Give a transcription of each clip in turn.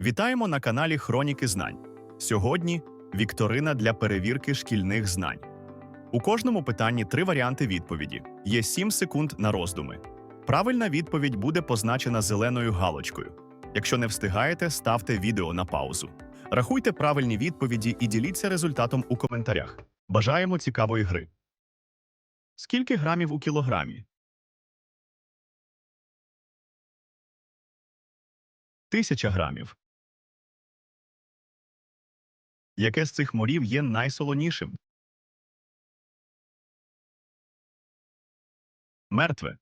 Вітаємо на каналі Хроніки Знань. Сьогодні вікторина для перевірки шкільних знань. У кожному питанні три варіанти відповіді. Є 7 секунд на роздуми. Правильна відповідь буде позначена зеленою галочкою. Якщо не встигаєте, ставте відео на паузу. Рахуйте правильні відповіді і діліться результатом у коментарях. Бажаємо цікавої гри. Скільки грамів у кілограмі? Тисяча грамів. Яке з цих морів є найсолонішим? Мертве.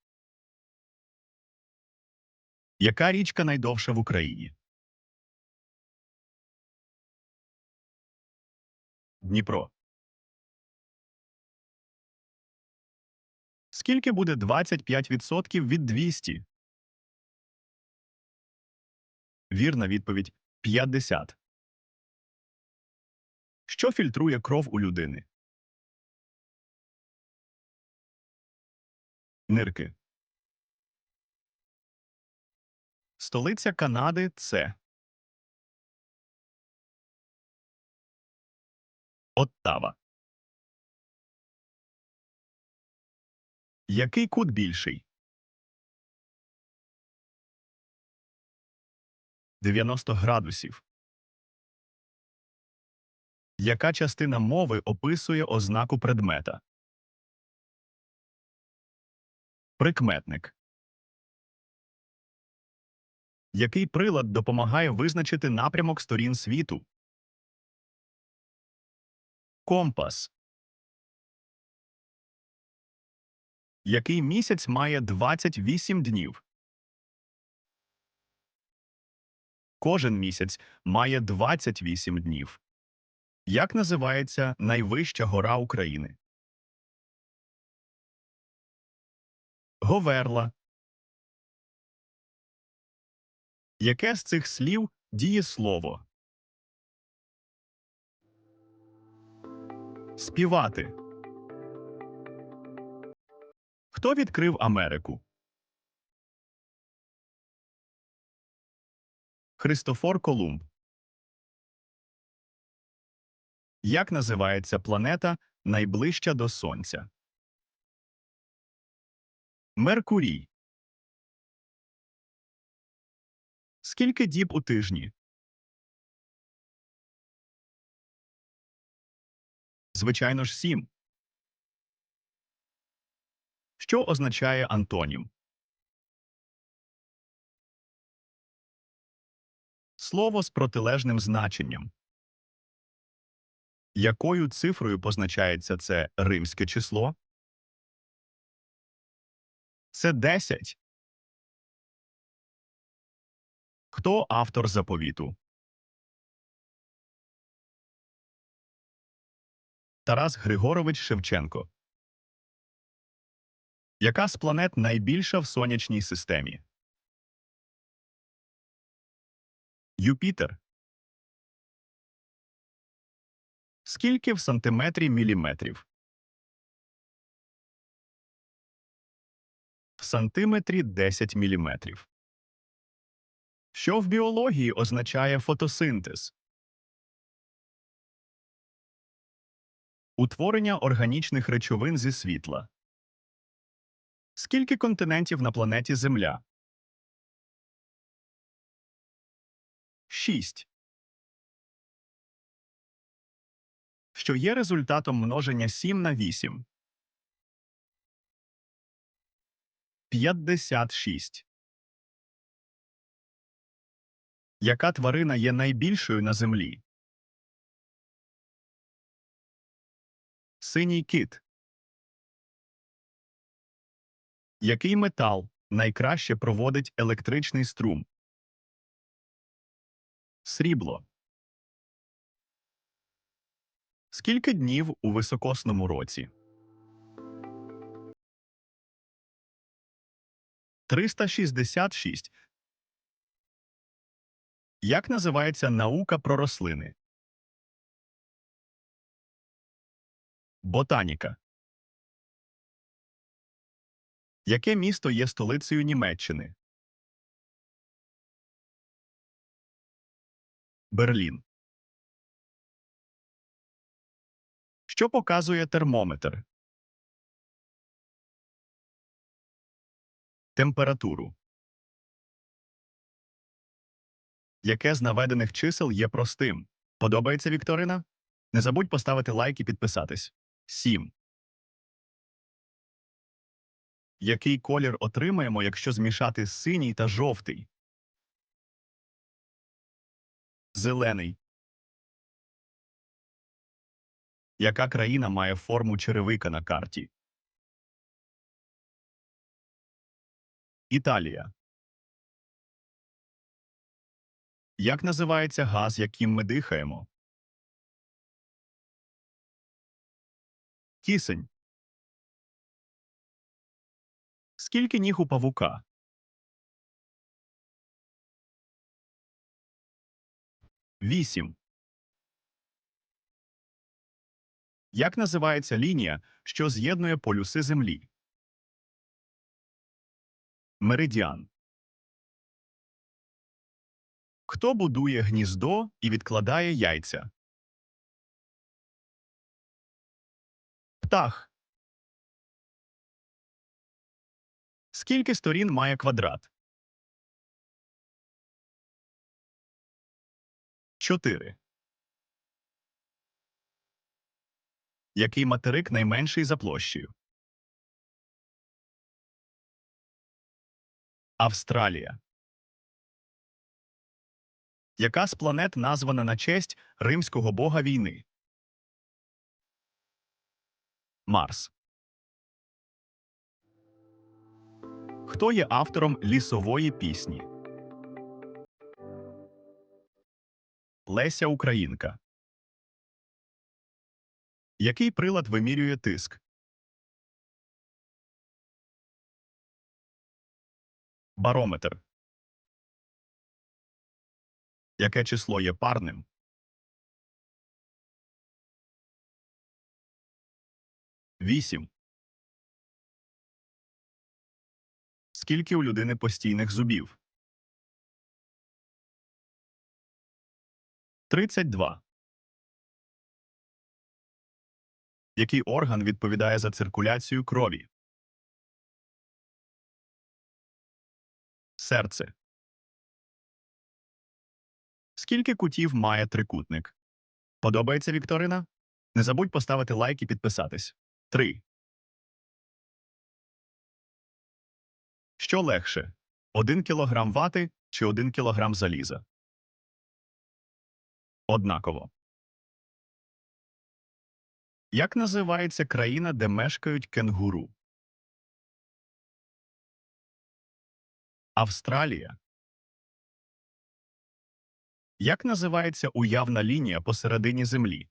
Яка річка найдовша в Україні? Дніпро. Скільки буде 25% від 200? Вірна відповідь 50. Що фільтрує кров у людини? Нирки. Столиця Канади це Оттава. Який кут більший? 90 градусів. Яка частина мови описує ознаку предмета? Прикметник. Який прилад допомагає визначити напрямок сторін світу? Компас. Який місяць має 28 днів? Кожен місяць має 28 днів. Як називається найвища гора України? Говерла. Яке з цих слів дієслово? Співати. Хто відкрив Америку? Христофор Колумб. Як називається планета найближча до Сонця? Меркурій. Скільки діб у тижні? Звичайно ж, сім. Що означає антонім? Слово з протилежним значенням. Якою цифрою позначається це римське число? Це 10. Хто автор заповіту? Тарас Григорович Шевченко. Яка з планет найбільша в сонячній системі? Юпітер. Скільки в сантиметрі міліметрів? В сантиметрі 10 міліметрів. Що в біології означає фотосинтез? Утворення органічних речовин зі світла. Скільки континентів на планеті Земля? 6. Що є результатом множення 7 на 8? 56. Яка тварина є найбільшою на землі? Синій кит. Який метал найкраще проводить електричний струм? Срібло. Скільки днів у високосному році? 366. Як називається наука про рослини? Ботаніка. Яке місто є столицею Німеччини? Берлін. Що показує термометр? Температуру. Яке з наведених чисел є простим? Подобається Вікторина? Не забудь поставити лайк і підписатись. 7. Який колір отримаємо, якщо змішати синій та жовтий? Зелений. Яка країна має форму черевика на карті? Італія. Як називається газ, яким ми дихаємо? Кисень. Скільки ніг у павука? Вісім. Як називається лінія, що з'єднує полюси Землі? Меридіан. Хто будує гніздо і відкладає яйця? Птах. Скільки сторін має квадрат? Чотири. Який материк найменший за площею? Австралія. Яка з планет названа на честь римського бога війни? Марс. Хто є автором лісової пісні? Леся Українка. Який прилад вимірює тиск? Барометр. Яке число є парним? Вісім. Скільки у людини постійних зубів? 32. Який орган відповідає за циркуляцію крові? Серце. Скільки кутів має трикутник? Подобається Вікторина? Не забудь поставити лайк і підписатись. 3. Що легше? 1 кілограм вати чи 1 кілограм заліза? Однаково. Як називається країна, де мешкають кенгуру? Австралія. Як називається уявна лінія посередині Землі?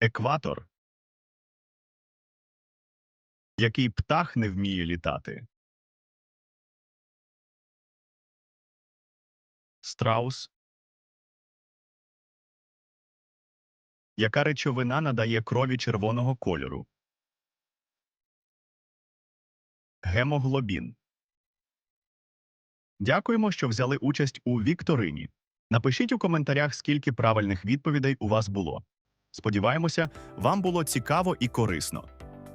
Екватор. Який птах не вміє літати? Страус. Яка речовина надає крові червоного кольору? Гемоглобін. Дякуємо, що взяли участь у вікторині. Напишіть у коментарях, скільки правильних відповідей у вас було. Сподіваємося, вам було цікаво і корисно.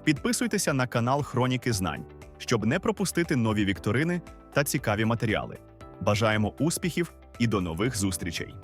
Підписуйтеся на канал Хроніки Знань, щоб не пропустити нові вікторини та цікаві матеріали. Бажаємо успіхів і до нових зустрічей!